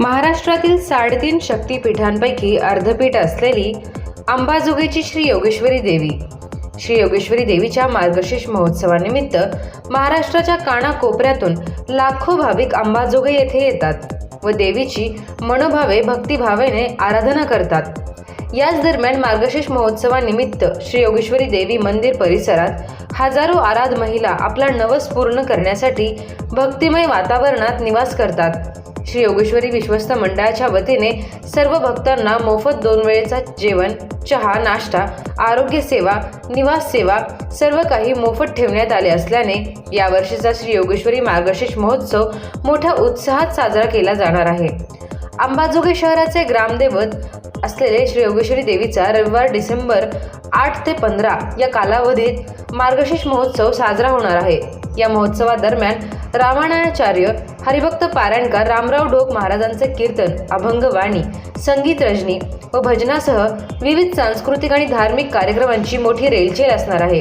महाराष्ट्रातील साडेतीन शक्तीपीठांपैकी अर्धपीठ असलेली अंबाजोगाईची श्री योगेश्वरी देवी. श्री योगेश्वरी देवीच्या मार्गशीर्ष महोत्सवानिमित्त महाराष्ट्राच्या कानाकोपऱ्यातून लाखो भाविक अंबाजोगाई येथे येतात व देवीची मनोभावे भक्तिभावेने आराधना करतात. याच दरम्यान मार्गशीर्ष महोत्सवानिमित्त श्री योगेश्वरी देवी मंदिर परिसरात हजारो आराध महिला आपला नवस पूर्ण करण्यासाठी भक्तिमय वातावरणात निवास करतात. श्री योगेश्वरी विश्वस्त मंडळाच्या वतीने सर्व भक्तांना मोफत दोन वेळेचा जेवण चहा नाश्ता आरोग्य सेवा निवास सेवा सर्व काही मोफत ठेवण्यात आले असल्याने यावर्षीचा श्री योगेश्वरी मार्गशीर्ष महोत्सव मोठ्या उत्साहात साजरा केला जाणार आहे. अंबाजोगे शहराचे ग्रामदैवत असलेले श्री योगेश्वरी देवीचा रविवार डिसेंबर आठ ते पंधरा या कालावधीत मार्गशीर्ष महोत्सव साजरा होणार आहे. या महोत्सवादरम्यान रामायणाचार्य हरिभक्त पारायणकर रामराव ढोक महाराजांचे कीर्तन अभंगवाणी संगीत रजनी व भजनासह विविध सांस्कृतिक आणि धार्मिक कार्यक्रमांची मोठी रेलचेल असणार आहे.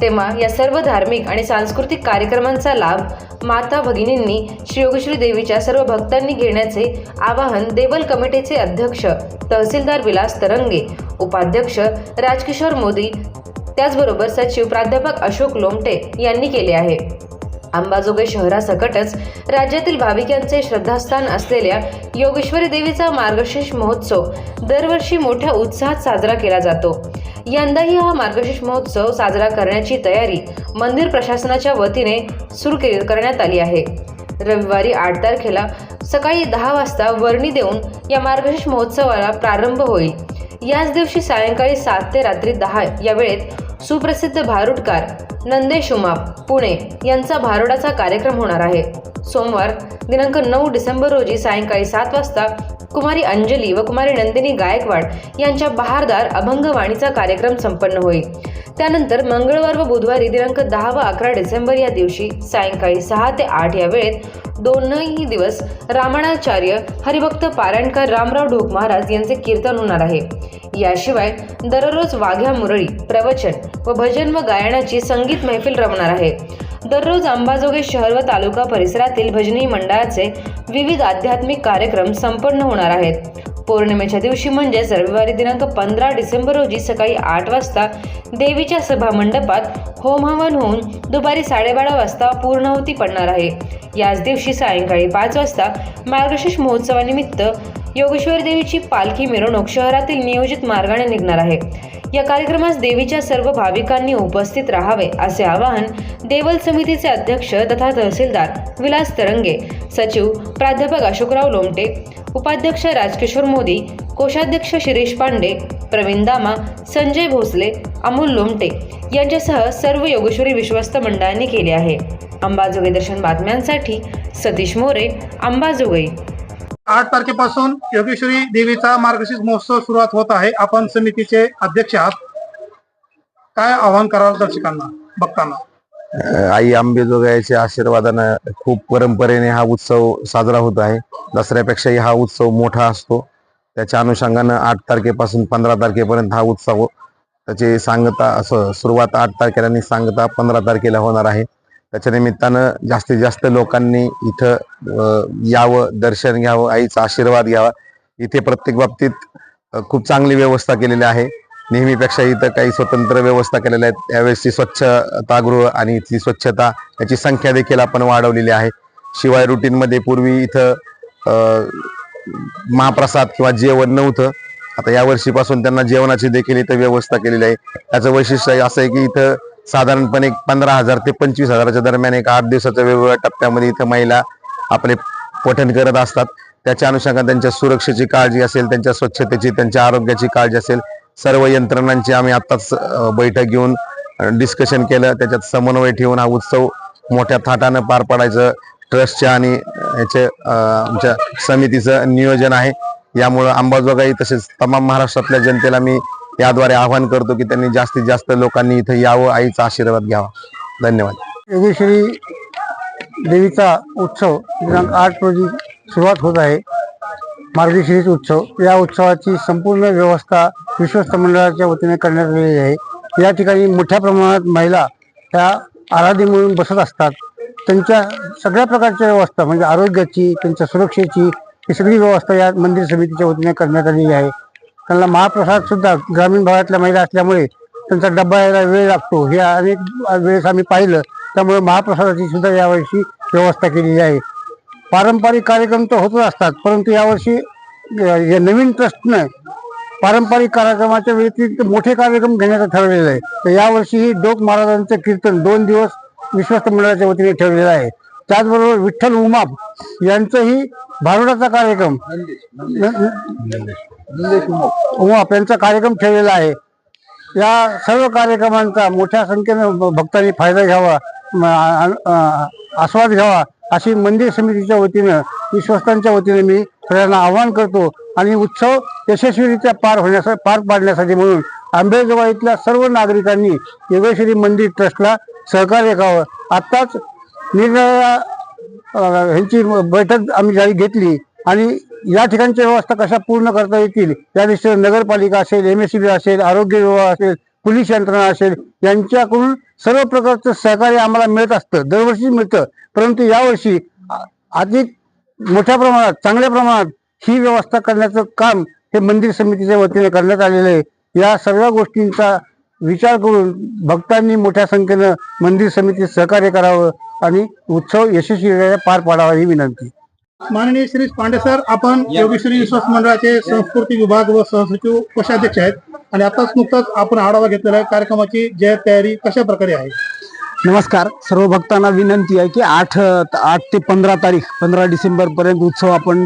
तेव्हा या सर्व धार्मिक आणि सांस्कृतिक कार्यक्रमांचा लाभ माता भगिनींनी श्री योगेश्वरी देवीच्या सर्व भक्तांनी घेण्याचे आवाहन देवल कमिटीचे अध्यक्ष तहसीलदार विलास तरंगे उपाध्यक्ष राजकिशोर मोदी त्याचबरोबर सचिव प्राध्यापक अशोक लोमटे यांनी केले आहे. अंबाजोगाई शहरासकटच राज्यातील भाविकांचे श्रद्धास्थान असलेल्या योगेश्वरी देवीचा मार्गशीर्ष महोत्सव दरवर्षी मोठ्या उत्साहात साजरा केला जातो. यंदाही हा मार्गशीर्ष महोत्सव साजरा करण्याची तयारी मंदिर प्रशासनाच्या वतीने सुरू केली करण्यात आली आहे. रविवारी आठ तारखेला सकाळी दहा वाजता वर्णी देऊन या मार्गशीर्ष महोत्सवाला प्रारंभ होईल. याच दिवशी सायंकाळी सात ते रात्री दहा या वेळेत सुप्रसिद्ध भारुडकार नंदेश उमाप पुणे यांचा भारुडाचा कार्यक्रम होणार आहे. सोमवार दिनांक नऊ डिसेंबर रोजी सायंकाळी सात वाजता कुमारी अंजली व कुमारी नंदिनी गायकवाड यांच्या बहारदार अभंगवाणीचा कार्यक्रम संपन्न होईल. त्यानंतर मंगळवार व बुधवारी दिनांक दहा व अकरा डिसेंबर या दिवशी सायंकाळी सहा ते आठ या वेळेत दोनही दिवस रामाणाचार्य हरिभक्त पारायणकर रामराव ढोक महाराज यांचे कीर्तन होणार आहे. याशिवाय दररोज वाघ्या मुरळी प्रवचन व भजन व गायनाची संगीत मैफिल रमणार आहे. दररोज अंबाजोगाई शहर व तालुका परिसरातील भजनी मंडळाचे विविध आध्यात्मिक कार्यक्रम संपन्न होणार आहेत. पौर्णिमेच्या दिवशी म्हणजेच रविवारी दिनांक पंधरा डिसेंबर रोजी सकाळी आठ वाजता देवीच्या सभा मंडपात होम हवन होऊन दुपारी साडेबारा वाजता पूर्णाहुती पडणार आहे. याच दिवशी सायंकाळी पाच वाजता मार्गशीर्ष महोत्सवानिमित्त योगेश्वर देवीची पालखी मिरवणूक शहरातील नियोजित मार्गाने निघणार आहे. या कार्यक्रमास देवीच्या सर्व भाविकांनी उपस्थित राहावे असे आवाहन देवल समितीचे अध्यक्ष तथा तहसीलदार विलास तरंगे सचिव प्राध्यापक अशोकराव लोमटे उपाध्यक्ष राजकिशोर मोदी कोषाध्यक्ष शिरीष पांडे प्रवीण दामा संजय भोसले अमोल लोमटे यांच्यासह सर्व योगेश्वरी विश्वस्त मंडळांनी केले आहे. अंबाजोगाई दर्शन बातम्यांसाठी सतीश मोरे अंबाजोगाई. आठ तारखेपासून योगेश्वरी देवीचा मार्गशीर्ष महोत्सव सुरुवात होत आहे. आपण समितीचे अध्यक्ष आहात. काय आवाहन कराल दर्शकांना बघताना? आई आंबेजोगाईच्या आशीर्वादानं खूप परंपरेने हा उत्सव साजरा होत आहे. दसऱ्यापेक्षाही हा उत्सव मोठा असतो. त्याच्या अनुषंगानं आठ तारखेपासून पंधरा तारखेपर्यंत हा उत्सव त्याची सांगता असं सुरुवात आठ तारखेला आणि सांगता पंधरा तारखेला होणार आहे. त्याच्या निमित्तानं जास्तीत जास्त लोकांनी इथं यावं दर्शन घ्यावं आईचा आशीर्वाद घ्यावा. इथे प्रत्येक बाबतीत खूप चांगली व्यवस्था केलेली आहे. नेहमीपेक्षा इथं काही स्वतंत्र व्यवस्था केलेल्या आहेत. त्यावेळेसची स्वच्छतागृह आणि इथली स्वच्छता याची संख्या देखील आपण वाढवलेली आहे. शिवाय रुटीनमध्ये पूर्वी इथं महाप्रसाद किंवा जेवण नव्हतं. आता या वर्षीपासून त्यांना जेवणाची देखील इथं व्यवस्था केलेली आहे. त्याचं वैशिष्ट्य असं आहे की इथं साधारणपणे एक पंधरा हजार ते पंचवीस हजाराच्या दरम्यान एक आठ दिवसाच्या वेगवेगळ्या टप्प्यामध्ये इथं महिला आपले पठण करत असतात. त्याच्या अनुषंगाने त्यांच्या सुरक्षेची काळजी असेल त्यांच्या स्वच्छतेची त्यांच्या आरोग्याची काळजी असेल सर्व यंत्रणांची आम्ही आत्ताच बैठक घेऊन डिस्कशन केलं. त्याच्यात समन्वय ठेवून हा उत्सव मोठ्या थाटानं पार पाडायचं. ट्रस्टच्या आणि याचे आमच्या समितीचं नियोजन आहे. यामुळं अंबाजोगाई तसेच तमाम महाराष्ट्रातल्या जनतेला मी याद्वारे आवाहन करतो की त्यांनी जास्तीत जास्त लोकांनी इथं यावं आईचा आशीर्वाद घ्यावा. धन्यवाद. योगेश्वरी देवीचा उत्सव दिनांक आठ रोजी सुरुवात होत आहे. मार्गशीर्ष उत्सव. या उत्सवाची संपूर्ण व्यवस्था विश्वस्त मंडळाच्या वतीने करण्यात आलेली आहे. या ठिकाणी मोठ्या प्रमाणात महिला त्या आराधी म्हणून बसत असतात. त्यांच्या सगळ्या प्रकारच्या व्यवस्था म्हणजे आरोग्याची त्यांच्या सुरक्षेची ही सगळी व्यवस्था या मंदिर समितीच्या वतीने करण्यात आलेली आहे. त्यांना महाप्रसाद सुद्धा ग्रामीण भागातल्या महिला असल्यामुळे त्यांचा डब्बा यायला वेळ लागतो. हे अनेक वेळेस आम्ही पाहिलं. त्यामुळे महाप्रसादाची सुद्धा यावर्षी व्यवस्था केलेली आहे. पारंपरिक कार्यक्रम तर होतच असतात परंतु यावर्षी या नवीन ट्रस्टनं पारंपरिक कार्यक्रमाच्या व्यतिरिक्त मोठे कार्यक्रम घेण्याचं ठरवलेलं आहे. तर यावर्षीही डोक महाराजांचं कीर्तन दोन दिवस विश्वस्त मंडळाच्या वतीने ठेवलेलं आहे. त्याचबरोबर विठ्ठल उमाप यांचंही भारुडाचा कार्यक्रम हो, त्यांचा कार्यक्रम ठेवलेला आहे. या सर्व कार्यक्रमांचा मोठ्या संख्येनं भक्तांनी फायदा घ्यावा आस्वाद घ्यावा अशी मंदिर समितीच्या वतीनं विश्वस्तांच्या वतीने मी सगळ्यांना आवाहन करतो. आणि उत्सव यशस्वीरित्या पार होण्यासाठी पार पाडण्यासाठी म्हणून आंबेजोगाई इथल्या सर्व नागरिकांनी योगेश्वरी मंदिर ट्रस्टला सहकार्य करावं आत्ताच निरनिराळ्या ह्यांची बैठक आम्ही जारी घेतली आणि या ठिकाणच्या व्यवस्था कशा पूर्ण करता येतील? या दृष्टीने नगरपालिका असेल एम एस असेल आरोग्य विभाग असेल पोलीस यंत्रणा असेल यांच्याकडून सर्व प्रकारचं सहकार्य आम्हाला मिळत असतं दरवर्षी मिळतं. परंतु यावर्षी अधिक मोठ्या प्रमाणात चांगल्या प्रमाणात ही व्यवस्था करण्याचं काम हे मंदिर समितीच्या वतीने करण्यात आलेलं आहे. या सर्व गोष्टींचा विचार करून भक्तांनी मोठ्या संख्येनं मंदिर समितीत सहकार्य करावं आणि उत्सव यशस्वीरित्या पार पाडावा ही विनंती. माननीय श्री पांडे सर आपण योगेश्वरी विश्वास मंडळाचे संस्कृती विभाग व सहसचिव कोषाध्यक्ष आहेत. आणि आताच नुकताच आपण आढावा घेतलेला आहे कार्यक्रमाची जय तयारी कशा प्रकारे आहे? नमस्कार. सर्व भक्तांना विनंती आहे की आठ आठ ते पंधरा तारीख पंधरा डिसेंबरपर्यंत उत्सव आपण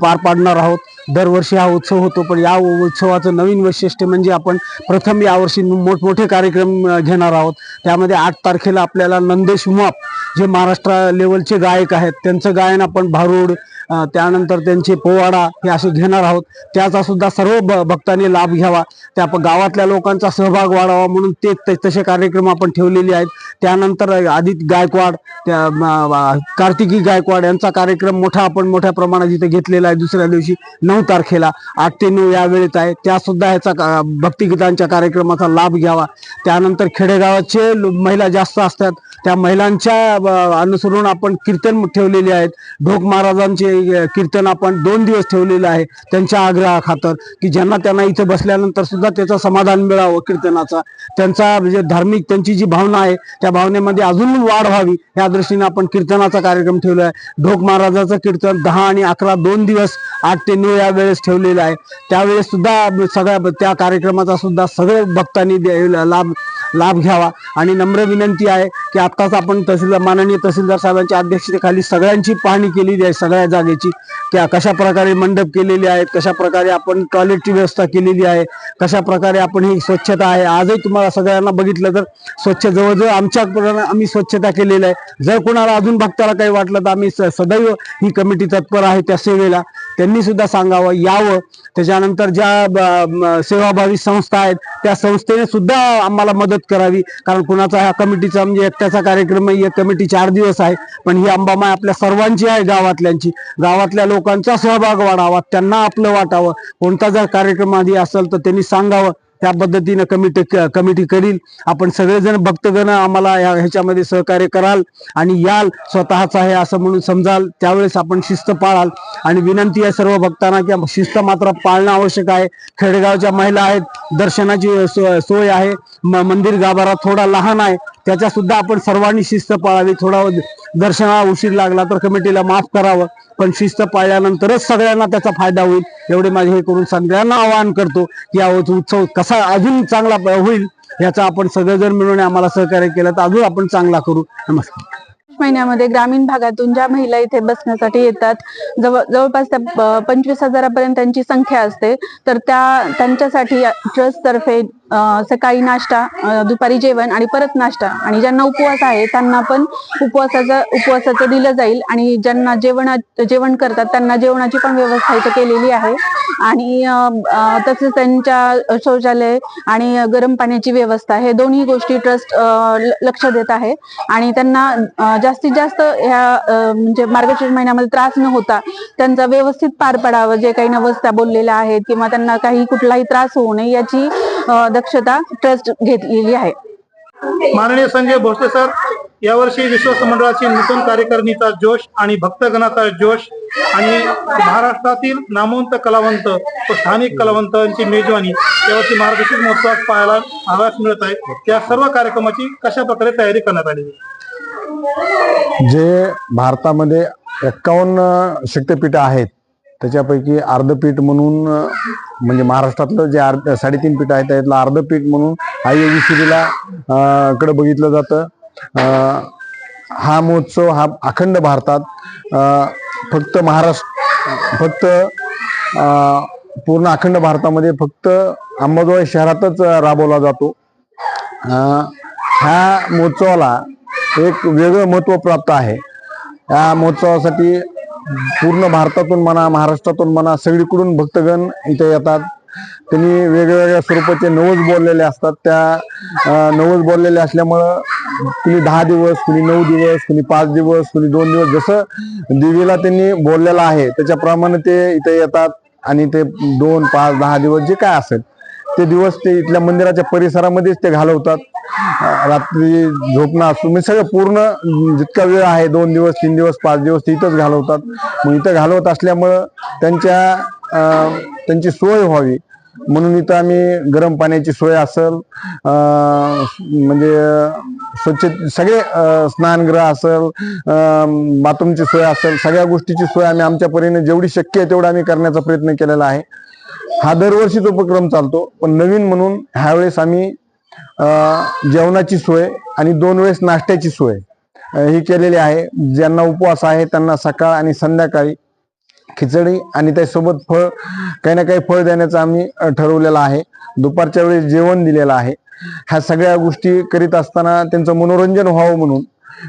पार पाडणार आहोत. दरवर्षी हा उत्सव होतो पण या उत्सवाचं नवीन वैशिष्ट्य म्हणजे आपण प्रथम यावर्षी मोठमोठे कार्यक्रम घेणार आहोत. त्यामध्ये आठ तारखेला आपल्याला नंदेश मॉप जे महाराष्ट्र लेवलचे गायक आहेत त्यांचं गायन आपण भारूड त्यानंतर त्यांचे पोवाडा हे असे घेणार आहोत. त्याचा सुद्धा सर्व भक्तांनी लाभ घ्यावा. त्या प- गावातल्या लोकांचा सहभाग वाढावा म्हणून ते त- तसे कार्यक्रम आपण ठेवलेले आहेत. त्यानंतर आदित्य गायकवाड त्या कार्तिकी गायकवाड यांचा कार्यक्रम मोठा आपण मोठ्या प्रमाणात इथे घेतलेला आहे दुसऱ्या दिवशी नऊ तारखेला. आठ ते नऊ या वेळेत आहे. त्या सुद्धा ह्याचा का- भक्तिगीतांच्या कार्यक्रमाचा लाभ घ्यावा. त्यानंतर खेडेगावाचे महिला जास्त असतात. त्या महिलांच्या अनुसरून आपण कीर्तन ठेवलेले आहेत. ढोक महाराजांचे कीर्तन आपण दोन दिवस ठेवलेलं आहे त्यांच्या आग्रहाखातर की ज्यांना त्यांना इथे बसल्यानंतर सुद्धा त्याचं समाधान मिळावं कीर्तनाचा. त्यांचा म्हणजे धार्मिक त्यांची जी भावना आहे त्या भावनेमध्ये अजून वाढ व्हावी या दृष्टीने आपण कीर्तनाचा कार्यक्रम ठेवला आहे. ढोक महाराजाचं कीर्तन दहा आणि अकरा दोन दिवस आठ ते नऊ या वेळेस ठेवलेलं आहे. त्यावेळेस सुद्धा सगळ्या त्या कार्यक्रमाचा सुद्धा सगळे भक्तांनी लाभ लाभ घ्यावा. आणि नम्र विनंती आहे की आत्ताच आपण तहसीलदार माननीय तहसीलदार साहेबांच्या अध्यक्षतेखाली सगळ्यांची पाहणी केलेली आहे सगळ्या जागेची. त्या कशा प्रकारे मंडप केलेले आहेत कशाप्रकारे आपण टॉयलेटची व्यवस्था केलेली आहे कशा प्रकारे आपण ही स्वच्छता आहे. आजही तुम्हाला सगळ्यांना बघितलं तर स्वच्छ जवळजवळ आमच्या आम्ही स्वच्छता केलेली आहे. जर कोणाला अजून भक्ताला काही वाटलं तर आम्ही स- सदैव ही कमिटी तत्पर आहे त्या सेवेला. त्यांनी सुद्धा सांगावं यावं. त्याच्यानंतर ज्या ब- सेवाभावी संस्था आहेत त्या संस्थेने सुद्धा आम्हाला मदत करावी. कारण कुणाचा ह्या कमिटीचा म्हणजे एकट्याचा कार्यक्रम आहे, एक कमिटी चार दिवस आहे. पण ही अंबामाय आपल्या सर्वांची आहे गावातल्यांची. गावातल्या लोकांचा सहभाग वाढावा त्यांना आपलं वाटावं. कोणता जर कार्यक्रम आधी असेल तर त्यांनी सांगावं. त्या पद्धतीनं कमिटी कमिटी करील. आपण सगळेजण भक्तगण आम्हाला या ह्याच्यामध्ये सहकार्य कराल आणि याल स्वतःच आहे असं म्हणून समजाल. त्यावेळेस आपण शिस्त पाळाल. आणि विनंती आहे सर्व भक्तांना की शिस्त मात्र पाळणं आवश्यक आहे. खेडेगावच्या महिला आहेत दर्शनाची सो- सोय आहे. म- मंदिर गाभारा थोडा लहान आहे. त्याच्या सुद्धा आपण सर्वांनी शिस्त पाळावी. थोडा दर्शनाला उशीर लागला तर कमिटीला माफ करावं. पण शिस्त पाळल्यानंतरच सगळ्यांना त्याचा फायदा होईल. एवढे माझे हे करून सगळ्यांना आवाहन करतो की हा उत्सव कसा अजून चांगला होईल याचा आपण सगळेजण मिळून आम्हाला सहकार्य केलं तर अजून आपण चांगला करू. नमस्कार. महिन्यामध्ये ग्रामीण भागातून ज्या महिला इथे बसण्यासाठी येतात जवळ जवळपास त्या पंचवीस हजारापर्यंत त्यांची संख्या असते तर त्या त्यांच्यासाठी ट्रस्ट तर्फे सकाळी नाश्ता दुपारी जेवण आणि परत नाश्ता. आणि ज्यांना उपवास आहे त्यांना पण उपवासाचं उपवासाचं दिलं जाईल. आणि ज्यांना जेवणा जेवण करतात त्यांना जेवणाची पण व्यवस्था इथे केलेली आहे. आणि तसेच त्यांच्या शौचालय आणि गरम पाण्याची व्यवस्था हे दोन्ही गोष्टी ट्रस्ट लक्ष देत आहे. आणि त्यांना जास्तीत जास्त ह्या म्हणजे मार्गशीर्ष महिन्यामध्ये त्रास न होता त्यांचा व्यवस्थित पार पडावं जे काही नवस्था बोललेल्या आहेत किंवा त्यांना काही कुठलाही त्रास होऊ नये याची दक्षता ट्रस्ट घेतलेली आहे. माननीय संजय भोसले सर यावर्षी विश्वस्त मंडळाची नूतन कार्यकारिणीचा जोश आणि भक्तगणाचा जोश आणि महाराष्ट्रातील नामवंत कलावंत व स्थानिक कलावंतांची मेजवानी यावर्षी मार्गशीर्ष महोत्सवात पाहायला आवास मिळत आहे. त्या सर्व कार्यक्रमाची कशा प्रकारे तयारी करण्यात आली जे भारतामध्ये एक्कावन्न शक्तपीठं आहेत त्याच्यापैकी अर्धपीठ म्हणून म्हणजे महाराष्ट्रातलं जे अर्ध साडेतीन पीठ आहे त्यातलं अर्धपीठ म्हणून आई योगेश्वरीला अं, कडे बघितलं जातं. हा महोत्सव हा अखंड भारतात फक्त महाराष्ट्र फक्त पूर्ण अखंड भारतामध्ये फक्त अंबाजोगाई शहरातच राबवला जातो. ह्या महोत्सवाला एक वेगळं महत्त्व प्राप्त आहे. या महोत्सवासाठी पूर्ण भारतातून म्हणा महाराष्ट्रातून म्हणा सगळीकडून भक्तगण इथे येतात. त्यांनी वेगवेगळ्या स्वरूपाचे नवज बोललेले असतात. त्या नवज बोललेले असल्यामुळं कुणी दहा दिवस कुणी नऊ दिवस कुणी पाच दिवस कुणी दोन दिवस जसं देवीला त्यांनी बोललेलं आहे त्याच्याप्रमाणे ते इथे येतात आणि ते दोन पाच दहा दिवस जे काय असेल. ते दिवस ते इथल्या मंदिराच्या परिसरामध्येच ते घालवतात. रात्री झोपणं असो म्हणजे सगळं पूर्ण जितका वेळ आहे दोन दिवस तीन दिवस पाच दिवस ते इथंच घालवतात. मग इथं घालवत असल्यामुळं त्यांच्या त्यांची सोय व्हावी. म्हणून इथं आम्ही गरम पाण्याची सोय असेल म्हणजे स्वच्छ सगळे स्नानगृह असेल बाथरूमची सोय असेल सगळ्या गोष्टीची सोय आम्ही आमच्या परीने जेवढी शक्य आहे तेवढा आम्ही करण्याचा प्रयत्न केलेला आहे. हा दरवर्षीच उपक्रम चालतो पण नवीन म्हणून ह्यावेळेस आम्ही जेवणाची सोय आणि दोन वेळेस नाश्त्याची सोय ही केलेली आहे. ज्यांना उपवास आहे त्यांना सकाळ आणि संध्याकाळी खिचडी आणि त्यासोबत फळ काही ना काही फळ देण्याचं आम्ही ठरवलेलं आहे. दुपारच्या वेळेस जेवण दिलेलं आहे. ह्या सगळ्या गोष्टी करीत असताना त्यांचं मनोरंजन व्हावं म्हणून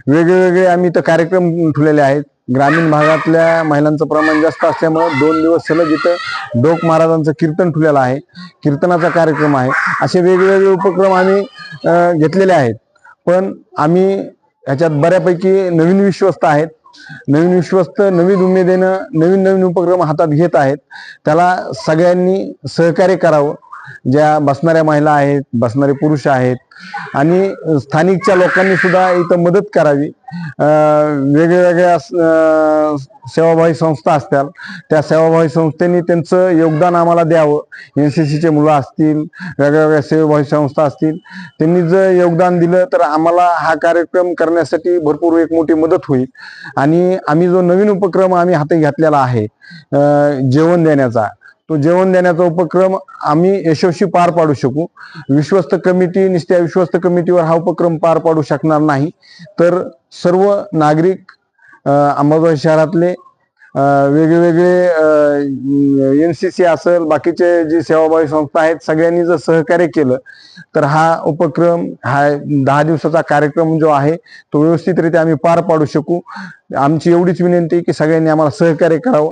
वेगवेगळे आम्ही इथं कार्यक्रम ठेवलेले आहेत. ग्रामीण भागातल्या महिलांचं प्रमाण जास्त असल्यामुळं दोन दिवस सलग इथं डोक महाराजांचं कीर्तन ठेवलेलं आहे. कीर्तनाचा कार्यक्रम आहे. असे वेगवेगळे उपक्रम आम्ही घेतलेले आहेत. पण आम्ही ह्याच्यात बऱ्यापैकी नवीन विश्वस्त आहेत. नवीन विश्वस्त नवीन उमेदीनं नवीन नवीन उपक्रम हातात घेत आहेत. त्याला सगळ्यांनी सहकार्य करावं. ज्या बसणाऱ्या महिला आहेत बसणारे पुरुष आहेत आणि स्थानिकच्या लोकांनी सुद्धा इथं मदत करावी. वेगवेगळ्या सेवाभावी संस्था असतात त्या सेवाभावी संस्थेनी त्यांचं योगदान आम्हाला द्यावं. एन सी सीचे मुलं असतील वेगळ्या वेगळ्या सेवाभावी संस्था असतील त्यांनी जर योगदान दिलं तर आम्हाला हा कार्यक्रम करण्यासाठी भरपूर एक मोठी मदत होईल. आणि आम्ही जो नवीन उपक्रम आम्ही हाती घातलेला आहे जेवण देण्याचा तो जेवण देण्याचा उपक्रम आम्ही यशस्वी पार पाडू शकू. विश्वस्त कमिटी नुसत्या विश्वस्त कमिटीवर हा उपक्रम पार पाडू शकणार नाही. तर सर्व नागरिक अंबाजोगाई शहरातले वेगवेगळे एन सी सी असेल बाकीचे जे सेवाभावी संस्था आहेत सगळ्यांनी जर सहकार्य केलं तर हा उपक्रम हा दहा दिवसाचा कार्यक्रम जो आहे तो व्यवस्थितरित्या आम्ही पार पाडू शकू. आमची एवढीच विनंती की सगळ्यांनी आम्हाला सहकार्य करावं.